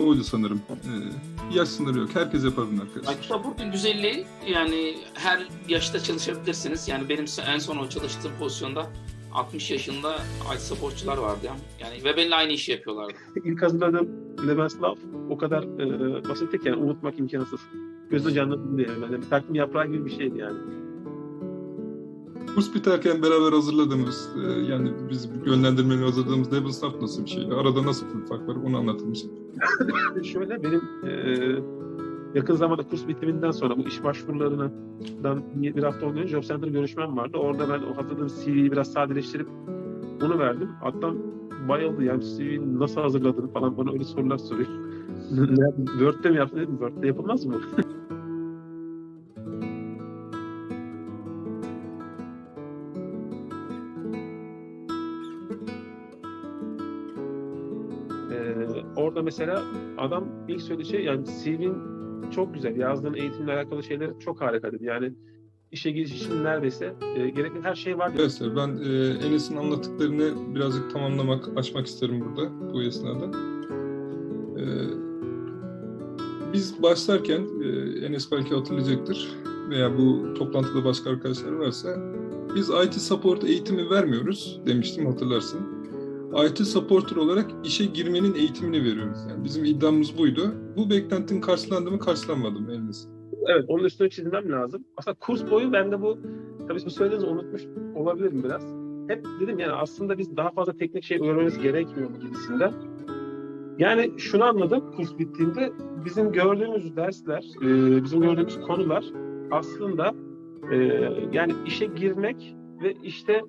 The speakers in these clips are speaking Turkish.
oydu sanırım. Ee, yaş sınırı yok. Herkes yapabilir arkadaşlar. Aykut Abur'un güzelliği yani her yaşta çalışabilirsiniz. Yani benim en son o çalıştığım pozisyonda 60 yaşında IT supportçular vardı ya. Yani ve benimle aynı işi yapıyorlardı. İlk hazırladığım Lebenslauf o kadar e, basitti ki yani unutmak imkansız. Gözü canlandı yani. yani takvim yaprağı gibi bir şeydi yani. Kurs biterken beraber hazırladığımız, e, yani biz yönlendirmeli hazırladığımız Devil Staff nasıl bir şeydi? Arada nasıl bir fark var? Onu anlatır mısın? Şöyle benim e, yakın zamanda kurs bitiminden sonra bu iş başvurularından bir hafta önce Job Center görüşmem vardı. Orada ben o hazırladığım CV'yi biraz sadeleştirip onu verdim. Hatta bayıldı yani CV'yi nasıl hazırladın falan bana öyle sorular soruyor. Word'de mi yaptın dedim. Word'de yapılmaz mı? orada mesela adam ilk söylediği şey yani CV'nin çok güzel. Yazdığın eğitimle alakalı şeyler çok harika dedi. Yani işe giriş için neredeyse e, gerekli her şey var. Arkadaşlar ben e, Enes'in anlattıklarını birazcık tamamlamak, açmak isterim burada bu esnada. E, biz başlarken, e, Enes belki hatırlayacaktır veya bu toplantıda başka arkadaşlar varsa biz IT support eğitimi vermiyoruz demiştim hatırlarsın. IT supporter olarak işe girmenin eğitimini veriyoruz. Yani bizim iddiamız buydu. Bu beklentinin karşılandı mı karşılanmadı mı Enes? Evet, onun üstüne çizmem lazım. Aslında kurs boyu ben de bu, tabii bu söylediğinizi unutmuş olabilirim biraz. Hep dedim yani aslında biz daha fazla teknik şey öğrenmemiz gerekmiyor mu gibisinden. Yani şunu anladım kurs bittiğinde bizim gördüğümüz dersler, e, bizim gördüğümüz konular aslında e, yani işe girmek ve işte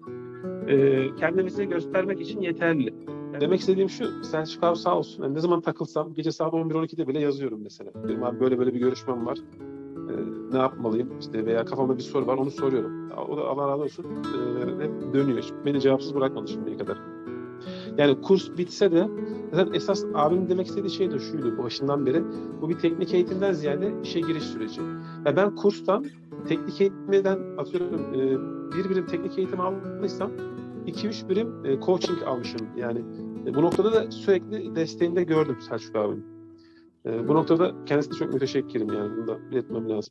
e, kendimizi göstermek için yeterli. Demek istediğim şu, Selçuk abi sağ olsun. Yani ne zaman takılsam gece saat 11-12'de bile yazıyorum mesela. Dedim abi böyle böyle bir görüşmem var. Ee, ne yapmalıyım? İşte veya kafamda bir soru var onu soruyorum. O da Allah razı olsun ee, hep dönüyor. Hiç Beni cevapsız bırakmadı şimdiye kadar. Yani kurs bitse de zaten esas abimin demek istediği şey de şuydu başından beri. Bu bir teknik eğitimden ziyade işe giriş süreci. Ya ben kurstan teknik eğitimden atıyorum e, bir birim teknik eğitim aldıysam 2-3 birim e, coaching almışım. Yani e, bu noktada da sürekli desteğini de gördüm Selçuk abinin. E, bu noktada kendisine çok müteşekkirim yani. Bunu da belirtmem lazım.